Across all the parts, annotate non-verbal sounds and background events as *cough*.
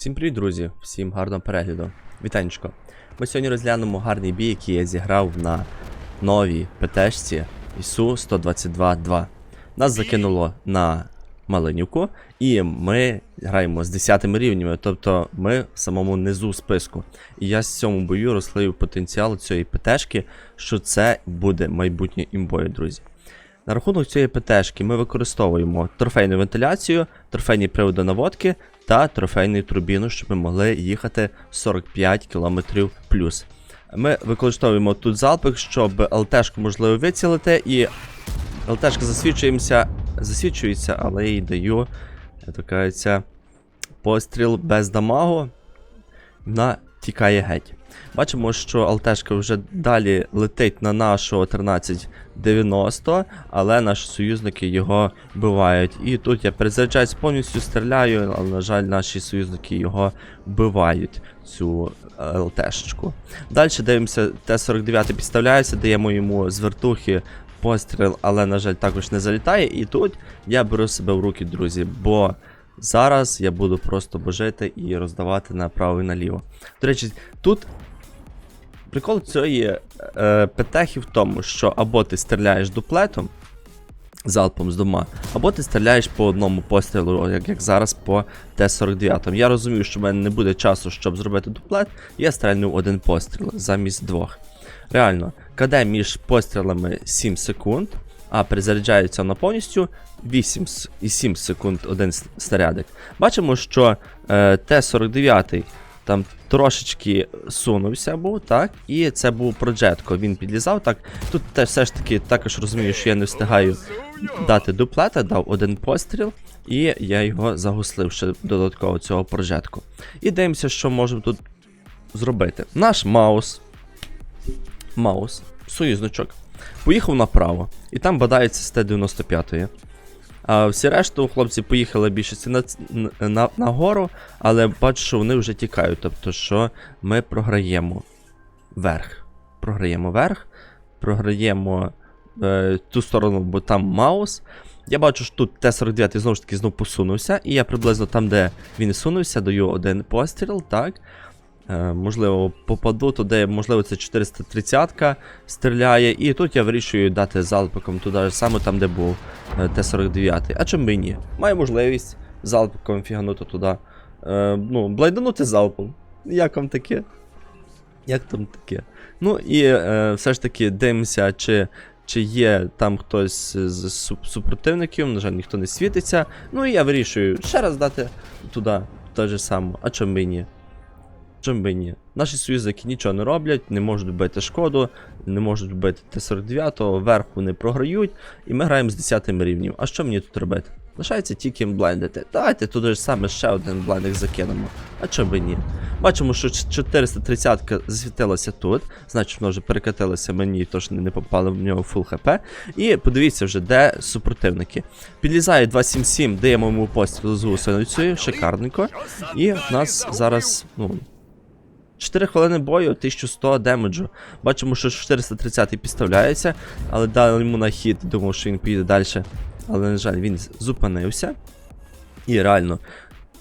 Всім привіт, друзі! Всім гарного перегляду. Вітанечко. Ми сьогодні розглянемо гарний бій, який я зіграв на новій ПТшці ісу 122 2 Нас закинуло на Малинівку, і ми граємо з 10 рівнями, тобто ми в самому низу списку. І я з цьому бою розслив потенціал цієї ПТшки, що це буде майбутнє імбою, друзі. На рахунок цієї ПТшки ми використовуємо трофейну вентиляцію, трофейні приводи наводки та трофейну турбіну, щоб ми могли їхати 45 км плюс. Ми використовуємо тут залпик, щоб ЛТшку можливо вицілити, і ЛТшка засвідчується, засвідчується, але їй даю, кажеться, постріл без дамагу. Вона тікає геть. Бачимо, що ЛТшка вже далі летить на нашого 1390, але наші союзники його вбивають. І тут я перезаряджаюсь повністю стріляю, але, на жаль, наші союзники його вбивають, цю е, ЛТшечку. Далі дивимося, Т-49 підставляється, даємо йому з вертухи постріл, але, на жаль, також не залітає. І тут я беру себе в руки, друзі, бо. Зараз я буду просто божити і роздавати направо і наліво. До речі, тут прикол цієї е, петехи в тому, що або ти стріляєш дуплетом залпом з дома, або ти стріляєш по одному пострілу, як, як зараз по Т-49. Я розумію, що в мене не буде часу, щоб зробити дуплет, я стрельну один постріл замість двох. Реально, КД між пострілами 7 секунд, а перезаряджається вона повністю 8 с- і 7 секунд один снарядик. Бачимо, що е, Т-49 там трошечки сунувся був, так, і це був проджетко, він підлізав так. Тут теж все ж таки також розумію, що я не встигаю дати дуплета, дав один постріл, і я його загуслив ще додатково цього прожетку. І дивимося, що можемо тут зробити. Наш маус. Маус, союзничок, поїхав направо, і там бадається з Т-95. А всі решту хлопці поїхали більшості на, на, на гору, але бачу, що вони вже тікають. Тобто, що ми програємо верх. Програємо верх, програємо е, ту сторону, бо там маус. Я бачу, що тут Т-49 знову ж таки знов посунувся, і я приблизно там, де він сунувся, даю один постріл, так. Е, можливо, попаду туди, можливо, це 430-ка стріляє, і тут я вирішую дати залпиком туди саме там, де був е, Т-49. А чому б і ні? Маю можливість залпиком фіганути туди. Е, ну, блайданути залпом. Як вам таке? Як там таке? Ну і е, все ж таки дивимося, чи, чи є там хтось з супротивників, на жаль, ніхто не світиться. Ну і я вирішую ще раз дати туди те же саме. А чому б і ні? Чому би ні? Наші союзники нічого не роблять, не можуть бити шкоду, не можуть бити Т-49, верху не програють, і ми граємо з 10 рівнем. А що мені тут робити? Лишається тільки блендити. Давайте туди ж саме ще один блендик закинемо. А чому би ні? Бачимо, що 430-ка засвітилася тут, значить вона вже перекатилася мені, тож не попали в нього фул хп. І подивіться вже, де супротивники. Підлізає 277, даємо йому постріл з гусеницею, шикарненько. І в нас зараз, ну, 4 хвилини бою, 1100 демеджу. Бачимо, що 430 підставляється, але дали йому на хід, думав, що він поїде далі. Але, на жаль, він зупинився. І реально,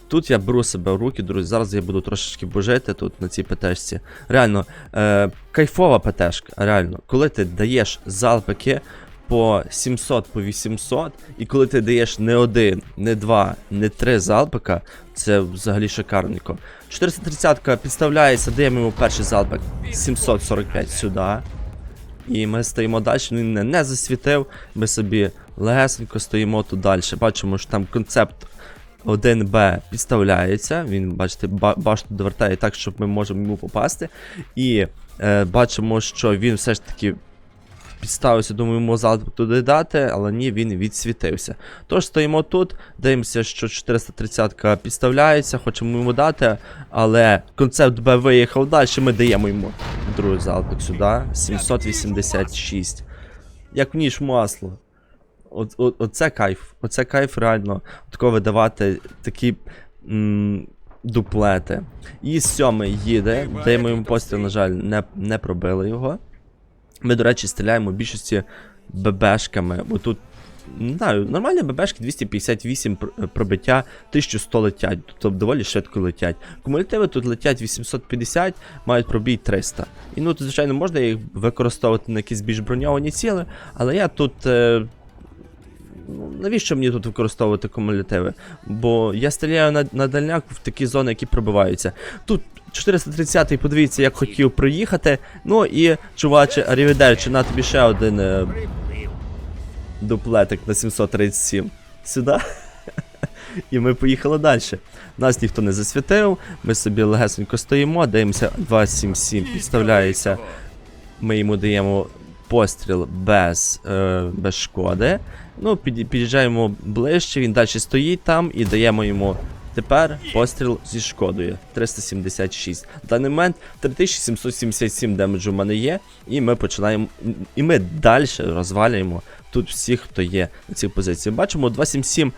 тут я беру себе в руки, друзі. Зараз я буду трошечки божити тут на цій ПТшці. Реально, е, кайфова ПТшка, реально, коли ти даєш залпики по 700, по 800, і коли ти даєш не один, не два, не три залпика, це взагалі шикарненько. 430-ка підставляється, даємо йому перший залпик 745 сюди. І ми стоїмо далі, він не, не засвітив. Ми собі легесенько стоїмо тут далі. Бачимо, що там концепт 1Б підставляється. Він, бачите, башту довертає так, щоб ми можемо йому попасти. І е, бачимо, що він все ж таки підставився, думаю, йому залп туди дати, але ні, він відсвітився. Тож стоїмо тут, дивимося, що 430-ка підставляється, хочемо йому дати, але концепт Б виїхав далі, ми даємо йому другий залпик сюди. 786. Як ніж масло. Оце кайф. Оце кайф реально тако видавати такі дуплети. І сьомий їде, даємо йому постріл, на жаль, не, не пробили його. Ми, до речі, стріляємо в більшості ББшками, бо тут не знаю, нормальні ББшки 258 пробиття, 1100 летять, тобто доволі швидко летять. Кумулятиви тут летять 850, мають пробій 300. І ну, тут, звичайно, можна їх використовувати на якісь більш броньовані ціли, але я тут. Е, ну, навіщо мені тут використовувати кумулятиви? Бо я стріляю на, на дальняк в такі зони, які пробиваються. Тут 430-й, подивіться, як хотів проїхати. Ну і, чуваче, аріведерчі, на тобі ще один е, дуплетик на 737. Сюди. *laughs* І ми поїхали далі. Нас ніхто не засвітив, ми собі легесенько стоїмо, дивимося 277, підставляється. Ми йому даємо постріл без, е, без шкоди. Ну, під, під'їжджаємо ближче, він далі стоїть там і даємо йому тепер постріл зі шкодою 376. В даний момент 3777 демеджу в мене є, і ми починаємо. І ми далі розвалюємо тут всіх, хто є на цій позиції. Бачимо, 277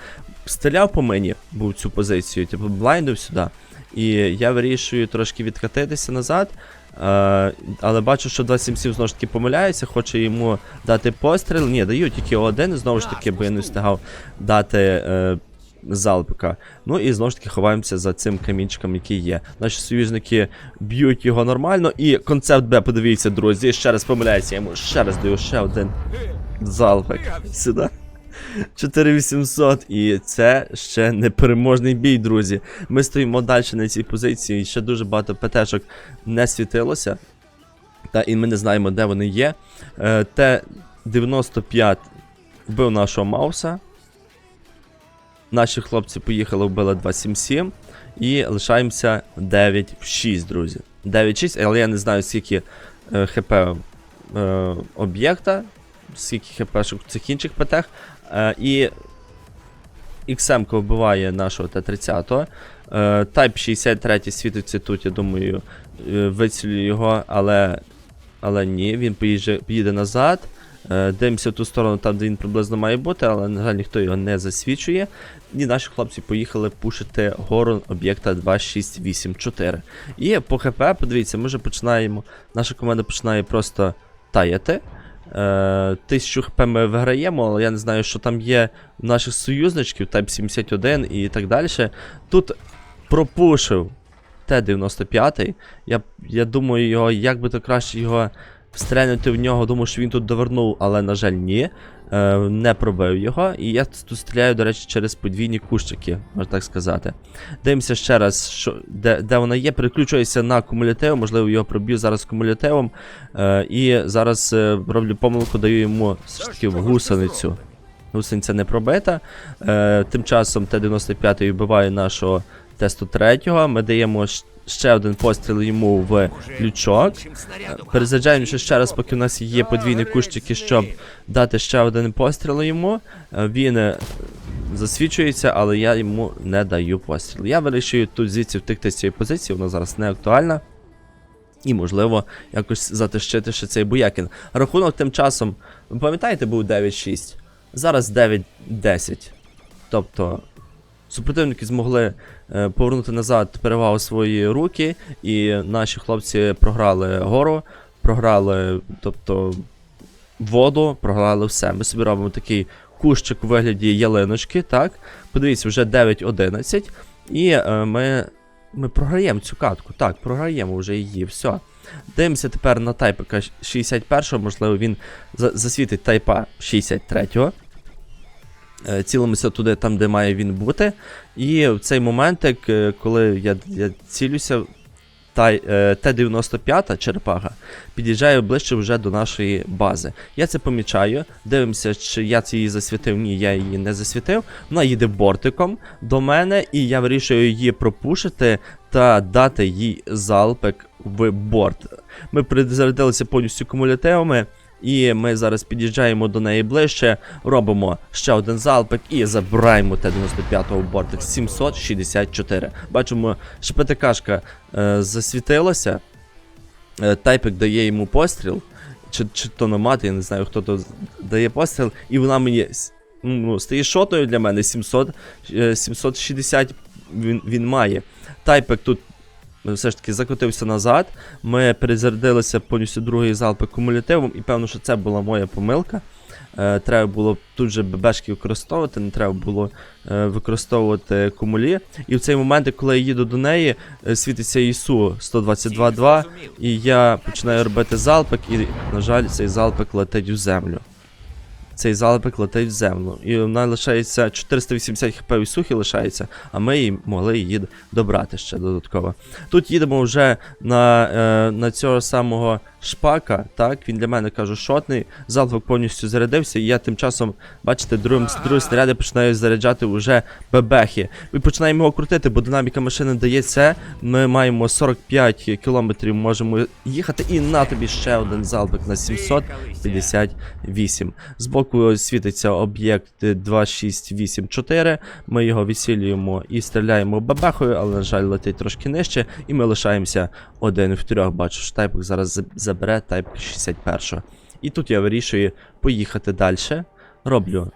стріляв по мені, був цю позицію, типу блайндив сюди. І я вирішую трошки відкатитися назад. Е, але бачу, що 277 знову ж таки помиляється, хоче йому дати постріл. Ні, даю тільки один, знову ж таки, бо я не встигав дати е, залпика. Ну і знову ж таки ховаємося за цим камінчиком, який є. Наші союзники б'ють його нормально. І концепт Б, подивіться, друзі, ще раз помиляється, я йому ще раз даю ще один залпик. Сюди. 4800, і це ще не переможний бій, друзі. Ми стоїмо далі на цій позиції, і ще дуже багато ПТшок не світилося. Та і ми не знаємо, де вони є. Е, Т-95 вбив нашого Мауса. Наші хлопці поїхали, вбили 277. І лишаємося 9 в 6, друзі. 9-6, але я не знаю, скільки е, ХП е, об'єкта, скільки ХП в цих інших ПТ. Е, і XM вбиває нашого Т-30. Е, Type 63 світиться тут, я думаю, е, його, але, але ні, він поїжджає, поїде назад. Е, Дивимося в ту сторону, там, де він приблизно має бути, але, на жаль, ніхто його не засвічує. І наші хлопці поїхали пушити гору об'єкта 2684. І по ХП, подивіться, ми вже починаємо. Наша команда починає просто таяти. Е, 1000 хп ми виграємо, але я не знаю, що там є у наших союзничків, Type 71 і так далі. Тут пропушив Т-95. Я, я думаю, його, як би то краще його встрелянути в нього, думаю, що він тут довернув, але, на жаль, ні. Е, не пробив його. І я тут стріляю, до речі, через подвійні кущики, можна так сказати. Дивимося ще раз, що, де, де вона є. Переключуюся на кумулятив, можливо, його проб'ю зараз кумулятивом. Е, і зараз е, роблю помилку, даю йому все ж таки в гусеницю. Гусениця не пробита. Тим часом Т-95 вбиває нашого Т-103. Ми даємо ще один постріл йому в лючок. Е, Перезаряджаємося ще раз, поки у нас є подвійні кущики, щоб дати ще один постріл йому. Е, Він е, засвічується, але я йому не даю постріл. Я вирішую тут звідси втекти з цієї позиції, вона зараз не актуальна. І, можливо, якось затищити ще цей буякін. Рахунок тим часом, ви пам'ятаєте, був 9-6. Зараз 9-10. Тобто супротивники змогли е, повернути назад перевагу свої руки, і наші хлопці програли гору, програли, тобто, воду, програли все. Ми собі робимо такий кущик у вигляді ялиночки, так. Подивіться, вже 9-11. І е, ми, ми програємо цю катку. Так, програємо вже її, все. Дивимося тепер на тайпика 61-го, можливо, він засвітить тайпа 63. Е, Цілимося туди, там, де має він бути. І в цей моментик, е, коли я, я цілюся, тай, е, Т-95 черепаха під'їжджає ближче вже до нашої бази. Я це помічаю, дивимося, чи я це її засвітив. Ні, я її не засвітив. Вона їде бортиком до мене, і я вирішую її пропушити та дати їй залпик в борт. Ми перезарядилися повністю кумулятивами. І ми зараз під'їжджаємо до неї ближче, робимо ще один залпик і забираємо Т-95 у бортик 764. Бачимо, що ПТКшка е, засвітилася. Е, тайпик дає йому постріл. Чи, чи то номат, я не знаю, хто то дає постріл, і вона мені ну, стає шотою для мене 700, е, 760 він, він має. Тайпик тут е, все ж таки закотився назад. Ми перезарядилися повністю другий залп кумулятивом, і певно, що це була моя помилка. е, треба було тут же ББшки використовувати, не треба було е, використовувати кумулі. І в цей момент, коли я їду до неї, е, світиться ІСУ 122.2, і я починаю робити залпик, і, на жаль, цей залпик летить в землю. Цей залпик летить в землю. І вона лишається 480 хп у сухі лишається, а ми її могли її добрати ще додатково. Тут їдемо вже на, е, на цього самого шпака. Так, він для мене кажу, шотний. Залпик повністю зарядився, і я тим часом, бачите, другим, другий снаряди починаю заряджати вже бебехи. Ми починаємо його крутити, бо динаміка машини дає це. Ми маємо 45 кілометрів, можемо їхати, і на тобі ще один залпик на 758. Збоку світиться об'єкт 2684. Ми його відсілюємо і стріляємо бабахою, але, на жаль, летить трошки нижче, і ми лишаємося один в трьох. Бачу, що тайпик зараз забере тайп 61. І тут я вирішую поїхати далі. Роблю,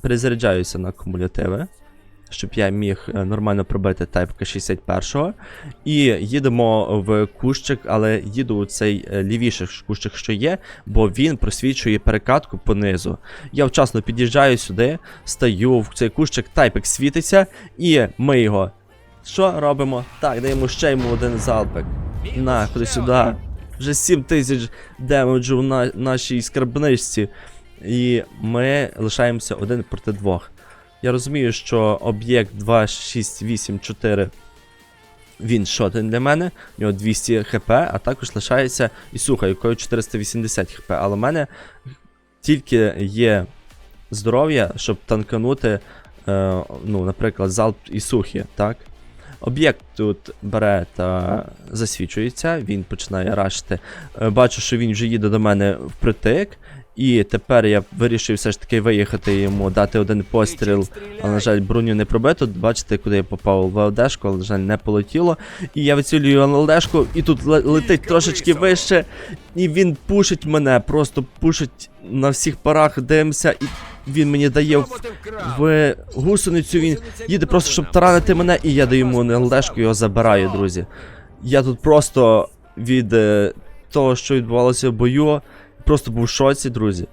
перезаряджаюся на кумулятиви. Щоб я міг е, нормально пробити тайпка 61 І їдемо в кущик, але їду у цей е, лівіший кущик, що є, бо він просвічує перекатку понизу. Я вчасно під'їжджаю сюди, стаю в цей кущик, тайпик світиться, і ми його. Що робимо? Так, даємо ще йому один залпик. На, ходи сюди. Вже 7 тисяч демеджу на нашій скарбничці. І ми лишаємося один проти двох. Я розумію, що об'єкт 2684 він шотен для мене, у нього 200 хп, а також лишається Ісуха, якою 480 хп. Але в мене тільки є здоров'я, щоб танканути, е, ну, наприклад, залп Ісухи, так? Об'єкт тут бере та засвічується, він починає рашити. Е, Бачу, що він вже їде до мене впритик. І тепер я вирішив все ж таки виїхати йому, дати один постріл. Але, на жаль, броню не пробито. Бачите, куди я попав в ЛДшку, але, на жаль, не полетіло. І я вицілюю ЛДшку, і тут ле- летить трошечки вище. І він пушить мене, просто пушить на всіх парах, дивимося, і він мені дає в, в гусеницю. Він їде просто, щоб таранити мене, і я даю йому ЛДшку, його забираю, друзі. Я тут просто від е, того, що відбувалося в бою, просто був в шоці, друзі.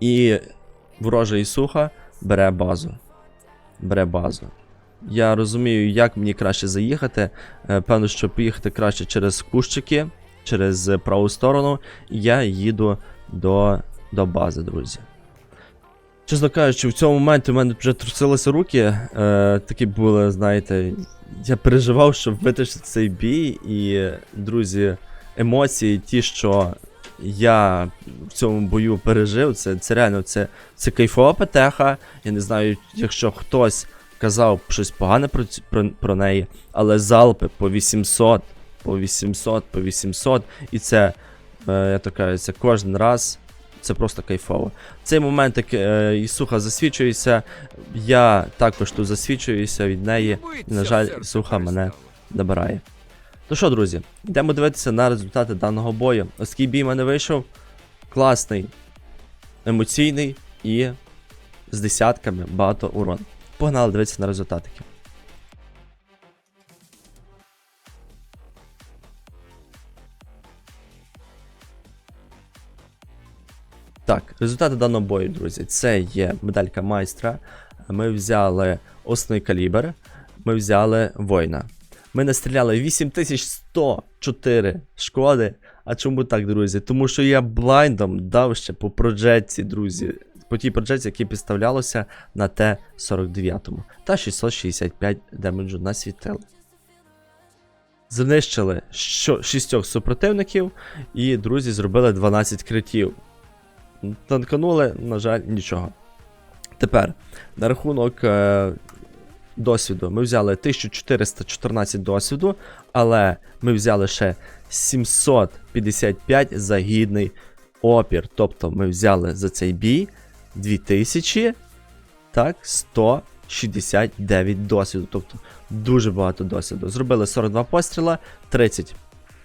І ворожа Ісуха бере базу. Бере базу. Я розумію, як мені краще заїхати. Е, Певно, що поїхати краще через кущики, через праву сторону. І я їду до, до бази, друзі. Чесно кажучи, в цьому моменті в мене вже трусилися руки. Е, такі були, знаєте, я переживав, щоб витишити цей бій, і, друзі, емоції, ті, що я в цьому бою пережив, це, це реально це, це кайфова петеха. Я не знаю, якщо хтось казав щось погане про, про, про неї, але залпи по 800, по 800, по 800, і це, е, я так кажу, це кожен раз. Це просто кайфово. В цей момент, як е, Ісуха засвічується, я також тут засвічуюся від неї. І, на жаль, Ісуха мене добирає. Ну що, друзі, йдемо дивитися на результати даного бою. Оскільки бій в мене вийшов класний, емоційний і з десятками багато урон. Погнали дивитися на результатики. Так, результати даного бою, друзі. Це є медалька майстра. Ми взяли основний калібр, ми взяли воїна. Ми настріляли 8104 шкоди. А чому так, друзі? Тому що я блайндом дав ще по проджетці, друзі. По тій проджетці, які підставлялося на Т-49 та 665 демеджу насвітили. Знищили шістьох супротивників, і друзі зробили 12 критів. Танканули, на жаль, нічого. Тепер, на рахунок е, досвіду, ми взяли 1414 досвіду, але ми взяли ще 755 за гідний опір. Тобто ми взяли за цей бій 2000 так, 169 досвіду. Тобто дуже багато досвіду. Зробили 42 постріла, 30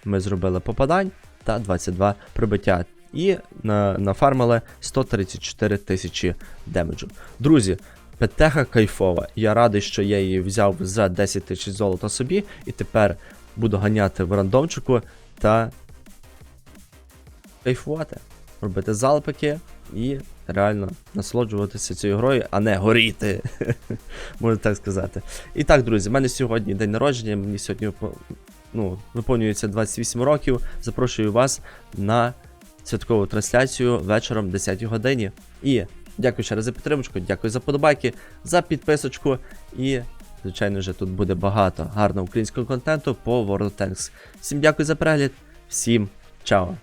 ми зробили попадань та 22 прибиття. І на, нафармили 134 тисячі демеджу. Друзі, петеха кайфова. Я радий, що я її взяв за 10 тисяч золота собі, і тепер буду ганяти в рандомчику та кайфувати. Робити залпики і реально насолоджуватися цією грою, а не горіти. *laughs* Можна так сказати. І так, друзі, в мене сьогодні день народження, мені сьогодні ну, виповнюється 28 років. Запрошую вас на святкову трансляцію вечором 10 годині. І дякую ще раз за підтримку, дякую за подобайки, за підписочку. І, звичайно ж, тут буде багато гарного українського контенту по World of Tanks. Всім дякую за перегляд, всім чао!